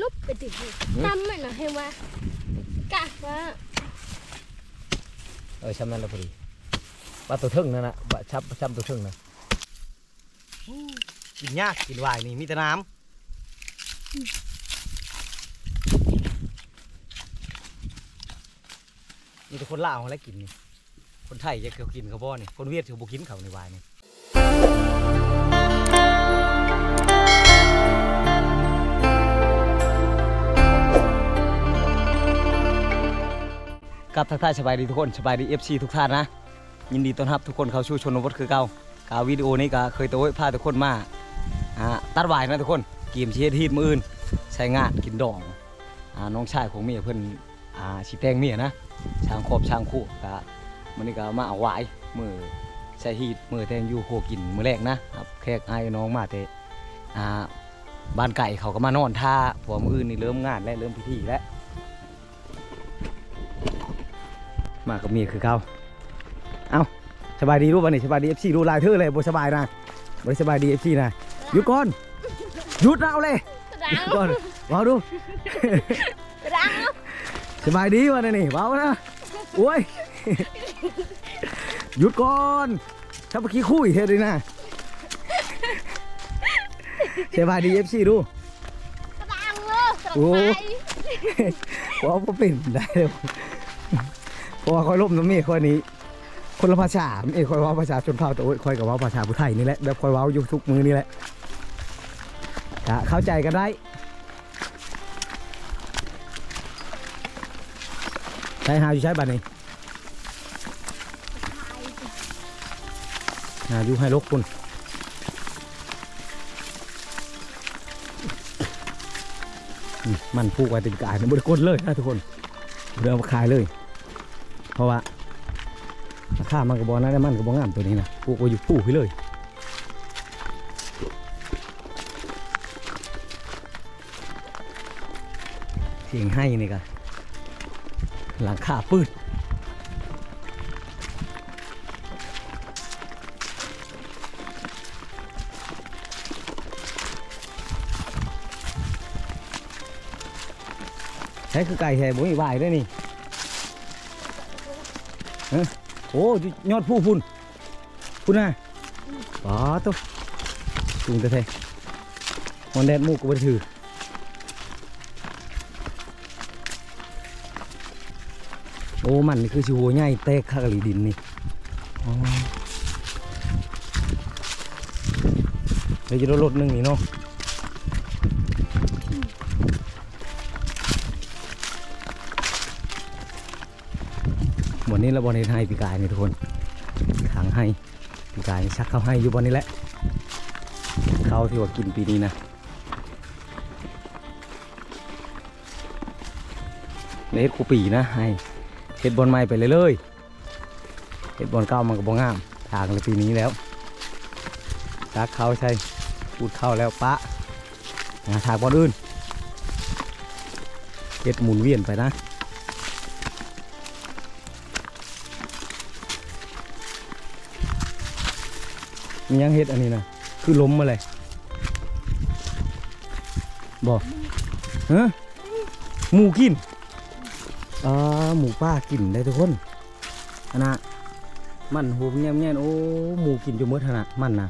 ลุบไปติดเลยทำมันนะให้ว่ากะว่าเออช้ำนั่นแหละพอดีปลาตัวทึ่งนั่นน่ะปลาชับช้ำตัวทึ่งนะกินยากกินวายนี่มีแต่น้ำมีแต่คนลาวเขาแหล้วกินนี่ คนไทยจะเขากินเขาบ่นี่ คนเวียดเขาบ่กินเขาในวายนี่ กับทักทายสบายดีทุกคนสบายดี FC ทุกท่านนะ ยินดีต้อนรับทุกคนเข้าสู่ชนบทคือเก่ากาวิดีโอนี้ก็เคยตัวพาทุกคนมาอ่าตัดวายนะทุกคนเกมเชียร์ทีมมืออื่นใช้งานกินดองอ่าน้องชายของเมียเพิ่นอ่าสิแตงเมียนะช้างครอบช้างคู่ก็มื้อนี้ก็มาเอาวายมือใช้ฮีดมือแตงยูโคกินมือแรกนะครับแขกไอ้น้องมาแต่อ่าบ้านไก่เขาก็มานอนท่าเพอมื้ออื่นนี่เริ่มงานและเริ่มพิธีแล้ว มากับเมียคือเก่าสบายดีรู้ป่ะนี่สบายดีเอฟซีรู้ลายเธอเลยบ่สบายนะบ่สบายดีเอฟซีนะหยุดก่อนหยุดเอาเลยหดัยุงดก่อนว้าวดูดังสบายดีวะนี่นี่ว้าวนะโอ้ยหยุดก่อนถ้าเมื่อกี้คุยเธอเลยนะสบายดีเอฟซีดูดังเลยโอ้ว้าวบ่เป็นได้เลย เพราะว่าคอยล่มน้ำเมฆคอยนี้ คนละภาษาเอ้ยคอยเว้าภาษาชนเผ่าแต่โอ้ยคอยกับเว้าภาษาผู้ไทยนี่แหละแบบคอยเว้าอยู่ทุกมือนี่แหละกะเข้าใจกันได้ใช้หาอยู่ใช้บัตรนี่หาอยู่ให้ลกคุณมันผูกไว้ติดกายมันบริกลเลยนะทุกคนเรือมาขายเลย ราะว่าราคามันกระบอกนั่นมันกระบอกงามตัวนี้นะปลูกไว้อยู่ปู่ให้เลยเสียงให้นี่กะหลังคาปืดใช้คือไก่แห่บุ้ยบายด้วยนี่ โอ้ยยอดผู้พุ่นพุ่นน่ะป๋อตุ๊สูงแต่เท่ฮอนแดดมูกก็บ่ถือโอ้มันนี่คือชิวใหญ่แตกข้างหลีดินนี่เดี๋ยวจะรถรถหนึงนี่เนาะ วันนี้เราบอลเนให้ปีกายนี่ทุกคนขังให้ปีกายชักเข้าให้อยู่บนนี้แหละเขาที่ว่ากินปีนี้นะเฮ็ดคูปีนะให้เฮ็ดบอลใหม่ไปเลยเลยๆเฮ็ดบอลเก่ามันก็บ่งามทางเลยปีนี้แล้วชักเข้าใช่พูดเข้าแล้วปะหาทางบอลอื่นเฮ็ดหมุนเวียนไปนะ มียังเฮ็ดอันนี้นะคือล้มมาเลยบอกฮะหมูกินอ่าหมูป้ากินได้ทุกคนอันนะมันหูแง่แง่โอ้หมูกินจนหมดขนาดมันนะ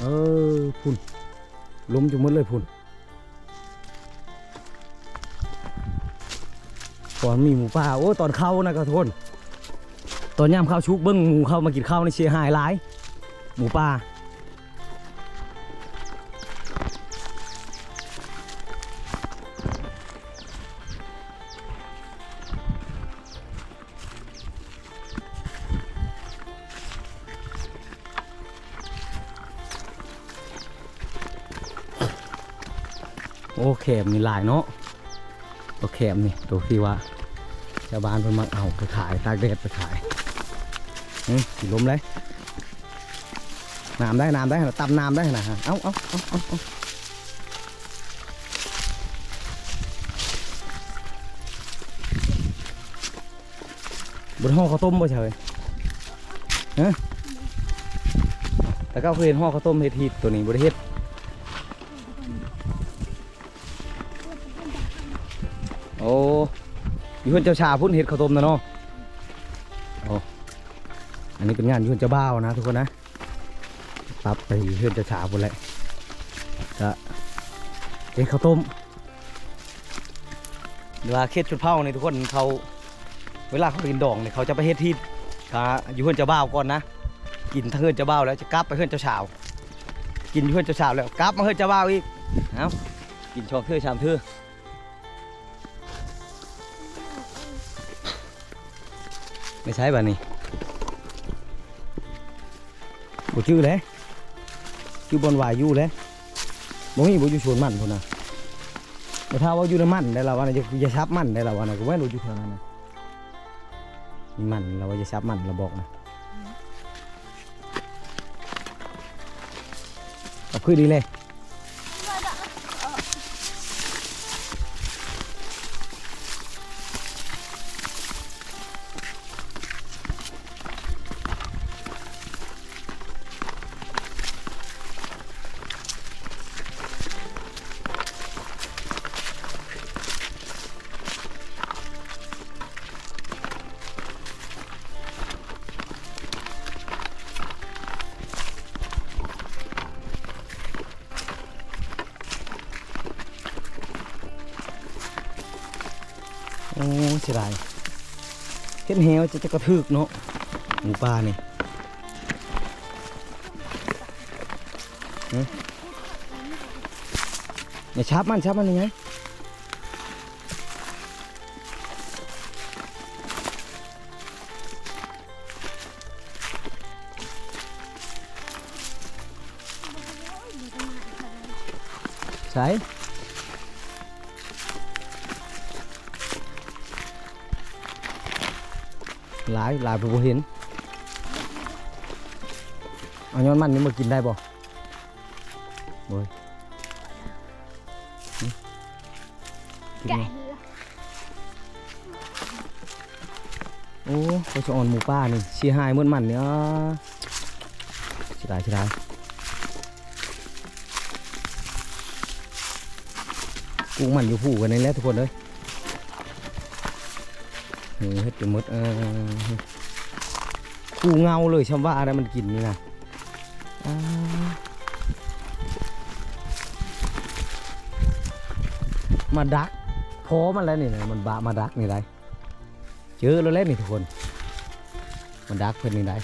เออพุ่นล้มจนหมดเลยพุ่นตอนมีหมูป่าโอ้ตอนเข้านะก็ทุกคน ตอนย่ำข้าวชุกเบิ้งหมูเข้ามากินข้าวในเชียหายหลาย หมูป่าโอ้แขมนี่หลายเนาะตัวแขมนี่ตัวที่ว่าชาวบ้านเพิ่นมาเอาไปขายตากแดดไปขายอืมลมเลย น้ำได้น้ำได้นะตำน้ำได้นะฮะเอาเอาเอาเอาเอาบนห้องข้าวต้มบ่เฉยฮะแต่ก็เคยเห็นห้องข้าวต้มเฮ็ดฮีตัวนี้บริเฮ็ดโอ้ยู่เพื่อนเจ้าชาพุ่นเห็ดข้าวต้มนะเนาะโอ้อันนี้เป็นงานยู่เพื่อนเจ้าบ่าวนะทุกคนนะ รับไปเพื่อนเจ้าชาพุ่นแหละก็เห็ดข้าวต้มเวลาเค็ดชุดเผาเนี่ยทุกคนเขาเวลาเขากินดองเนี่ยเขาจะไปเฮ็ดที่ขาอยู่เพื่อนเจ้าบ่าวก่อนนะ กินเพื่อนเจ้าบ่าวแล้วจะกลับไปเพื่อนเจ้าสาวกินเพื่อนเจ้าสาวแล้วกลับมาเพื่อนเจ้าบ่าวอีกเอากินชองเทื่อชามเทื่อไม่ใช่แบบนี้บ่ชื่อเลย ชื่อบนวายอยู่เลยบ่มีบ่อยู่ชวนมันพุ่นน่ะบ่ถ้าว่าอยู่ในมันได้แล้วว่าน่ะจะจะชับมันได้แล้วว่าน่ะก็ไม่รู้อยู่เท่านั้นน่ะมีมันเราว่าจะชับมันเราบอกนะเอาคือดีเลย อ้เสียดายเห็นเหวจะจะกระทึกเนาะหมูป่านี่เอ๊ะอย่าชับมันชับมันยังไงใส่ หลายหลายผู้บ่เห็นเอาย้อนมันนี่มากินได้บ่โอ้ยนี่กินแกะบ่โอ้เขาจะอ่อนหมูป่านี่ชีหายเหมือนมันเนี่ยเสียดายเสียดายกูมันอยู่ผู้กันนี่แหละทุกคนเลย หูเฮ็ดจมดเออกูเงาเลยชาว่าอะไรมันกินนี่นะมาดักพอมันแล้วนี่นะมันบะมาดักนี่ได้เจอแล้วแล้วนี่ทุกคน มันดักเพื่อนนี่ได้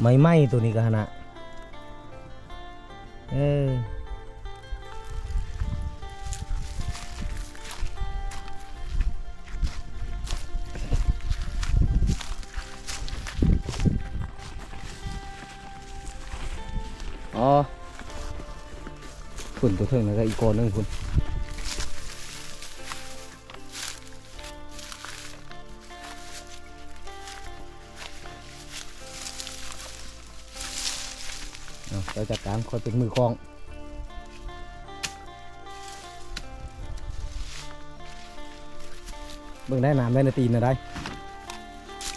ไม่ไหมตัวนี้ก็ขนาดเอออ๋อคุณตัวเทิงแล้วก็อีกคนนึงคุณ คอยเป็นมือกลองเบิ่งได้น้ำได้นาตีนนะได้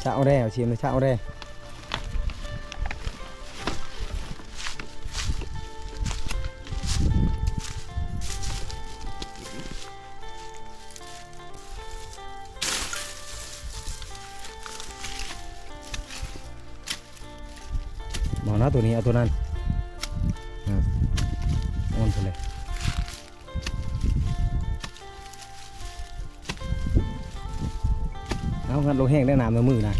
ชะเอาแร่เอาเชียมเลยชะเอาแร่หมอนะตัวนี้เอาตัวนั้น แห้งได้น้ำในมือนะ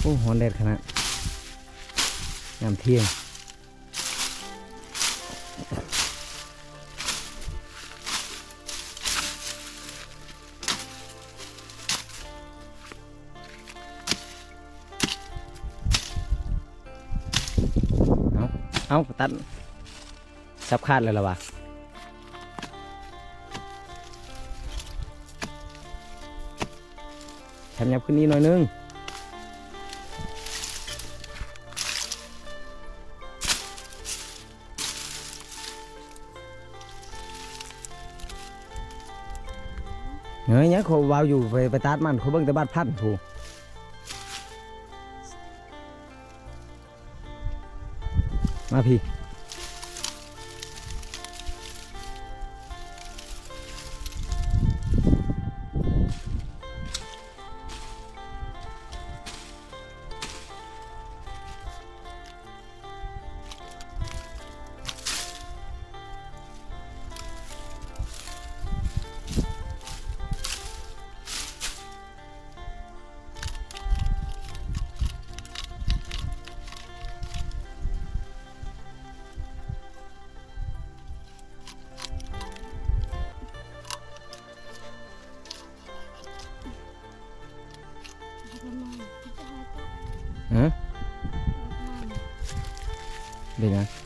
โอ้หอนแดดขนาดน้ำเที่ยง เอาตัดสับคาดเลยละวะแถมยับขึ้นนี้หน่อยนึงเฮ้ยเนี่ยเขาวาวอยู่ไปไปตัดมันเขาเบิ่งแต่บาดพันถูก มาพี่ เดี๋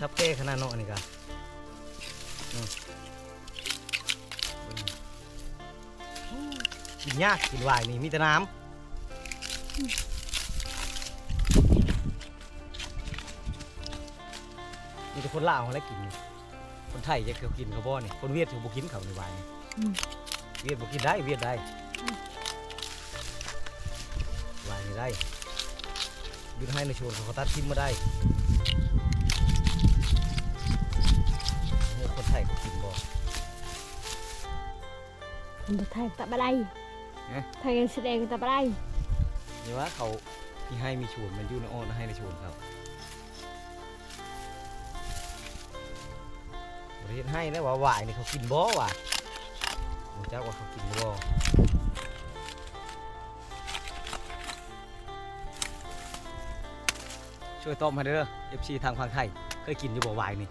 ชับเก้ขนาดเนาะนี่กะกินยากกินวายนี่มีแต่น้ำมีแต่คนลาวเขาแล้วกินนี่คนไทยจะเขากินเขาบ่นี่คนเวียดเขาบ่กินเขาในวายนี่เวียดบ่กินได้เวียดได้วายนี่ได้ดูให้ในชวนเขาเขาตัดทิมมาได้ คนไทยก็กินบ่มันบ่ไทยตะบะไดเอ๊ะไทยกันแสดงตะบะไดนี่ว่าเขาที่ให้มีชวนมันอยู่ในอ้อนให้ในชวนครับประเทศให้นะว่าหวายนี่เขากินบ่ว่ะผมเจ้าว่าเขากินบ่ช่วยต้มให้เด้อ FC ทางฝั่งไทยเคยกินอยู่บ่หวายนี่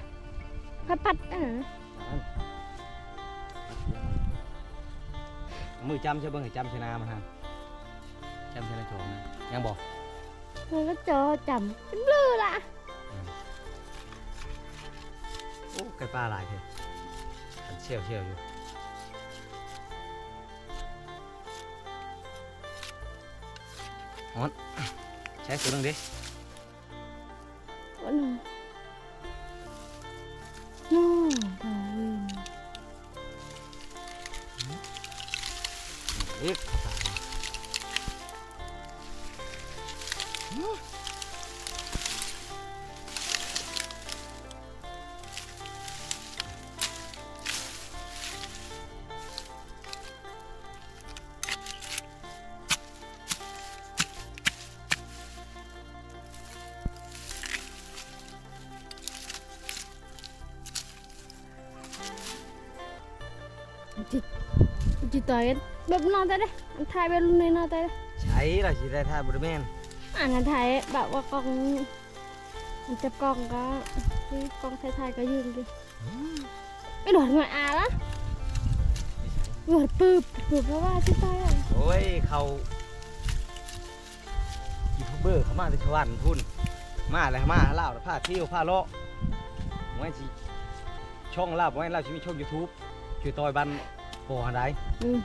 มือจำใช่เบิ้งให้จำชนะมันฮะจำชนะโจมนะยังบอกมันก็จอจำเป็นเบลอละโอ้ไก่ปลาหลายเถอะขันเชี่ยวเชี่ยวอยู่ฮอนใช้ตัวนึงดิ ต่อยกันแบบนอนได้เลยอันไทยแบบรุ่นในนอนได้เลยใช้ละสิได้ท่าบริแมนอ่านอันไทยแบบว่ากล้องมันจับกล้องก็คือกล้องไทยๆก็ยืนดิไปโดดหน่อยอะละโดดปืบปืบเพราะว่าที่ใต้อะโอ้ยเขายูทูบเบอร์เขามาจากชวันพุ่นมาอะไรมาเล่าแล้วพาเที่ยวพาเลาะไว้สิช่องเล่าไว้เล่าชีวิตช่องยูทูบช่วยต่อยบัน โปหันไดอืม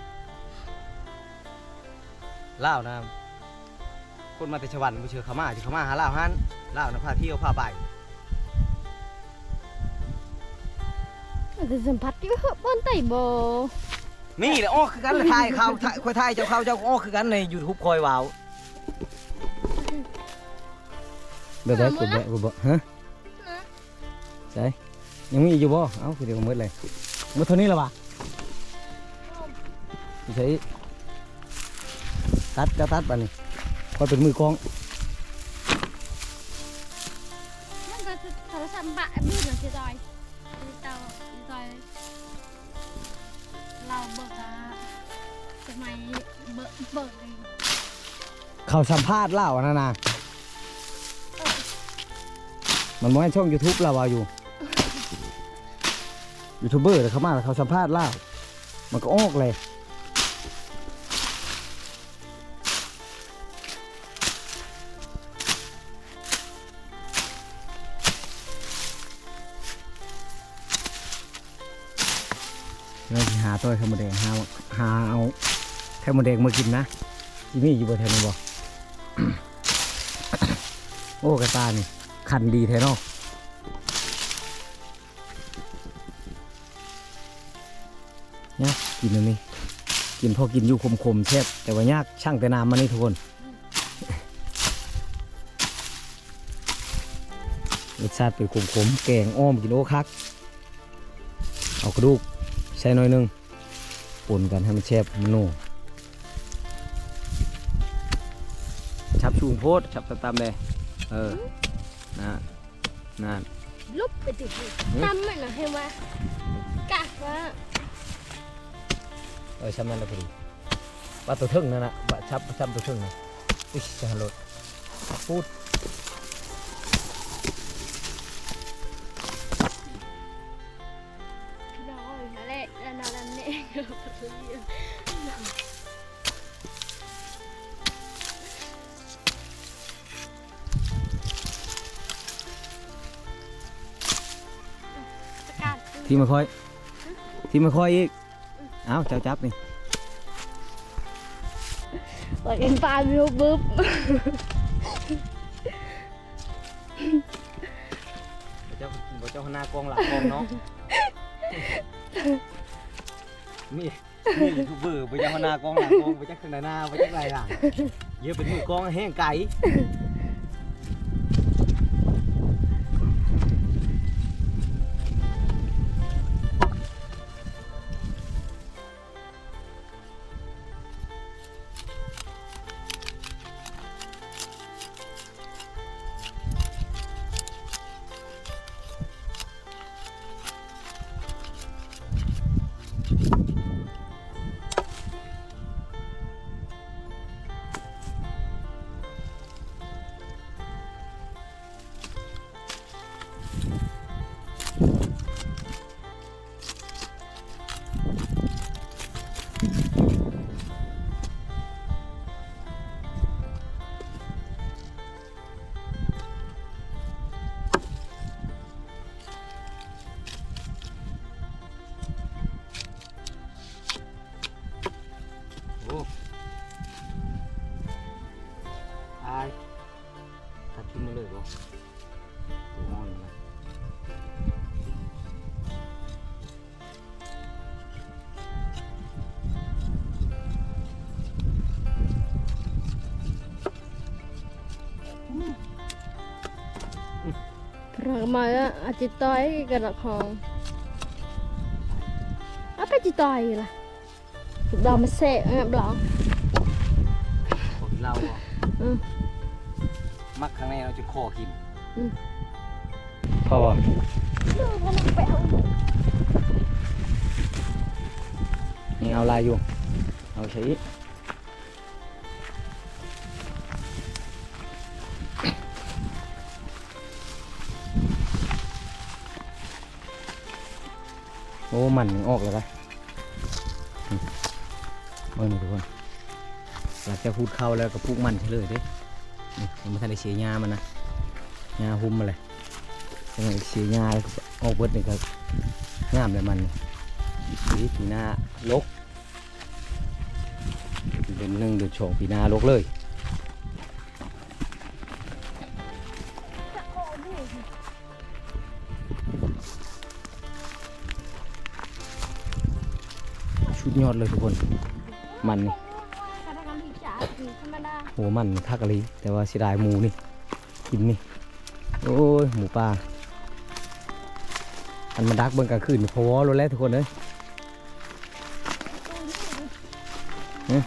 เล่านะคนมาแต่ชวันบ่เชื่อเขามาสิเขามาหาลาวฮันลาวนะพาเที่ยวพาไปมันจะสัมผัสที่ว่าบนไต่บ่นี่แหละอ้อคือกันเลยถ่ายเขาถ่ายคอยถ่ายเจ้าเขาเจ้าก็อ้อคือกันใน YouTube คอยวาวแบบไหนกูบ่กูบ่ฮะใช่ยังมีอยู่บ่เอ้าคือเดียวหมดเลยหมดเท่านี้แล้ววะ ใช่ตัดจะตัดป่ะนี่คอยเป็นมือกล้องมันก็จะโทรศัพท์บะบื้อหน่อยสิจอยสิเตาสิจอยเราเบิกอะสมัยเบิกเบิกเลยเขาสัมภาษณ์เล่านะนะมันมองช่อง YouTube เราว่าอยู่ยูทูบเบอร์เขามาแล้วเขาสัมภาษณ์เล่ามันก็ออกเลย ตัวไข่มดแดงหาหาเอาไข่มดแดงมากินนะจิมี่อยู่บนแถวนี้บ่โอ้กระตานี่คันดีแท้เนาะเนี่ยกินอันนี้กินพอกินอยู่คมๆแซ่บแต่ว่ายากช่างแต่น้ำมานี่ทุกคนรสชาติเป็นขมๆแกงอ้อมกินโอ้คัก เอากระดูกใส่หน่อยหนึง ป่นกันให้มันแซ่บมันนุ่มชับชูงโพดชับตามๆเลยเออนะนั่นลุบไปติดเลยตำมันนะให้ว่ากักว่าเออช้ำนั่นแล้วพอดีว่าตัวทึ่งนั่นนะว่าชับชับตัวทึ่งนะอิชจะหันรถพูด ที่มาค่อย ที่มาค่อยอีก เอ้าเจ้าจับนี่เปิดเป็นปลาวิวบึ๊บเจ้าเจ้าหน้ากองหลังกองเนาะนี่นี่ยูทูบเบอร์ไปเจ้าหน้ากองหลังกองไปเจ้าขึ้นหน้าไปเจ้าไรหลังเยอะเป็นมือกองแห้งไก่ พระมาอาจิตต้อยกันละของเอาไปจิตต้อยล่ะดอกมันเสะงับหรอขอกินเหล้าบ่อืมมักข้างในเราจะคอกินอืมพอบ่ดูมันไปเอายังเอาลายอยู่ เอาใช้ อ้มันออกเลยปะมเมื่อนี่ทุกคนหลังจากพูดเข้าแล้วก็พูกมันเฉลยด้นี่ยังไม่ทันได้เสียหญ้ามันนะหญ้าหุ้มมาเลยยังไงเสียหญ้าออกเบิดนี่ก็งามเลยมันสีปีหน้าลกเดือนหนึ่งเดือนสองปีหน้าลกเลย ยอดเลยทุกคน มันนี่กระทำผิดจ๋าคือธรรมดาโหมันทักอะไรแต่ว่าเสียดายหมูนี่ กินนี่ โอ้ย หมูป่าอันมันดักเบิ่งกลางคืนพอวอรถแล้วทุกคนเลยเนี่ย